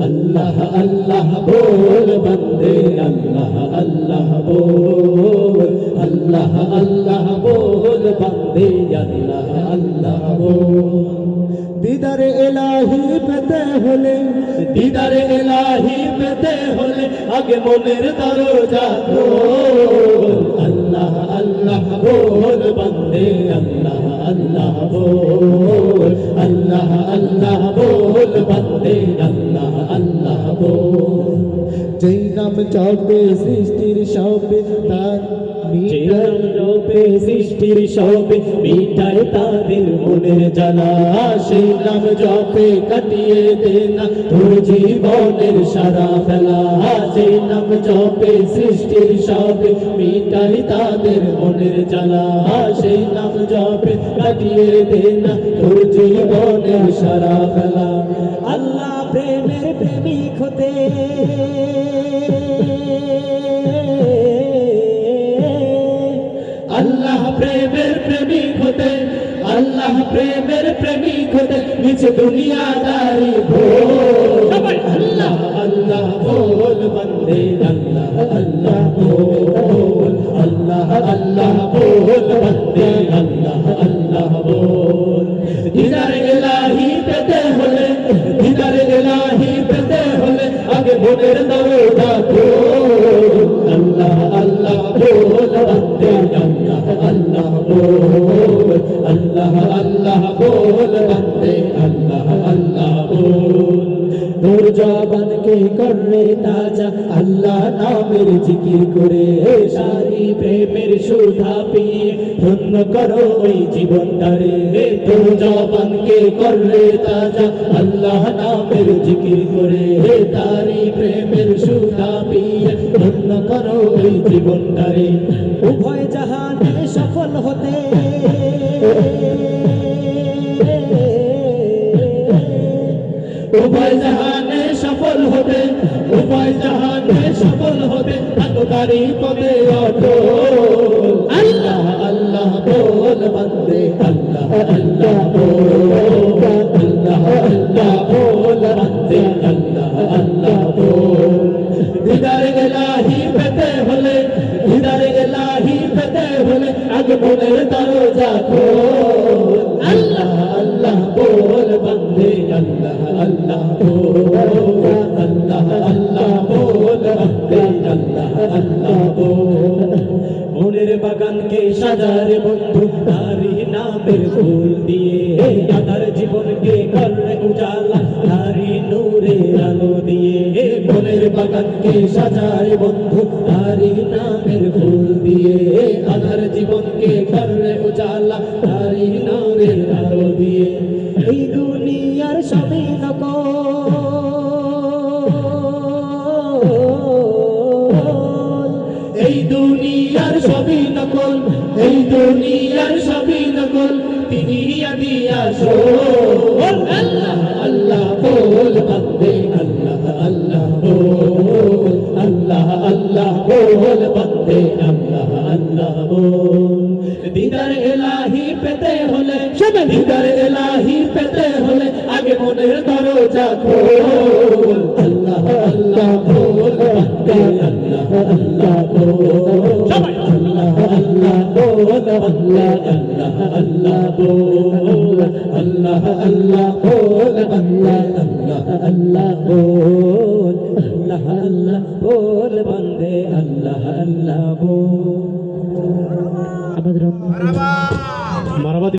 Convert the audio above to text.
আল্লাহ আল্লাহ বল বন্দে আল্লাহ আল্লাহ বল আল্লাহ আল্লাহ বল বন্দে আল্লাহ আল্লাহ বল দিদারে এলাহি পেতে হলে, দিদারে এলাহি পেতে হলে আগে মনের দরজা আল্লাহ আল্লাহ, বল বন্দে, আল্লাহ আল্লাহ, বল। আল্লাহ আল্লাহ যেই নাম চপে সৃষ্টির সবে তার মিটার রূপে সৃষ্টির সবে মিটায় তাদের মনের জ্বালা। সেই নাম জপে কাটিয়ে দে না তোর জীবনের সারা ফেলা। সেই নাম জপে সৃষ্টির সবে মিটাই তাদের মনের জ্বালা। সেই নাম জপে কাটিয়ে দে না তোর জীবনের সারা ফেলা। আল্লাহ প্রেমের প্রেমিক হতে। প্রেমের প্রেমিক হতে আল্লাহ প্রেমের প্রেমিক হতে নিচে দুনিয়াদারি ভোল আল্লাহ। আল্লাহ বল বন্দে আল্লাহ আল্লাহ বল আল্লাহ আল্লাহ বল বন্দে আল্লাহ আল্লাহ বল দিদার পেতে হলে দিদার ইলাহি পেতে হলে আগে দরজা খোল। আল্লাহ আল্লাহ বল বন্দে বল আল্লাহ আল্লাহ বল বন্দে আল্লাহ আল্লাহ বল তোর জবানকে করলে তাজা আল্লাহ নামের জিকির করে সারি প্রেমের সুধা পিয়ে ধন্য করো ওই জীবনটারে তোর জবানকে করলে তাজা আল্লাহ নামের জিকির করে তারি প্রেমের সুধা পিয়ে ধন্য করো ওই জীবনটারে। উভয় জাহানে হতে। উভয় জাহানে সফল হবে উভয় জাহানে সফল হবে তারি পদে অটল। আল্লাহ আল্লাহ বল বন্দে, আল্লাহ আল্লাহ আল্লাহ আল্লাহ মনের দরজা খোল আল্লাহ আল্লাহ বল বন্দে, আল্লাহ আল্লাহ বল আল্লাহ আল্লাহ বল বন্দে, আল্লাহ আল্লাহ বল। মনের বাগানকে সাজারে বন্ধু তারি নামের ফুল দিয়ে। আধার জীবনকে করলে উজালা তারি নূরে আলো দিয়ে। মনের বাগানকে সাজারে বন্ধু তারি নামের ফুল দিয়ে আধার জীবনকে করলে উজালা তারি নূরের আলো দিয়ে। এই দুনিয়ার সবই নকল এই দুনিয়ার সবই নকল, এই দুনিয়ার সবই নকল, তিনি দিয়া শোল দিদার এলাহি পেতে হলে শোনো দিদার এলাহি পেতে হলে আগে মনের দরজা খোল। আল্লাহ আল্লাহ বল আল্লাহ আল্লাহ বল আল্লাহ আল্লাহ বল আল্লাহ আল্লাহ বল আল্লাহ আল্লাহ বল বন্দে আল্লাহ আল্লাহ বল আল্লাহ আল্লাহ বল বন্দে আল্লাহ আল্লাহ বল আমাদের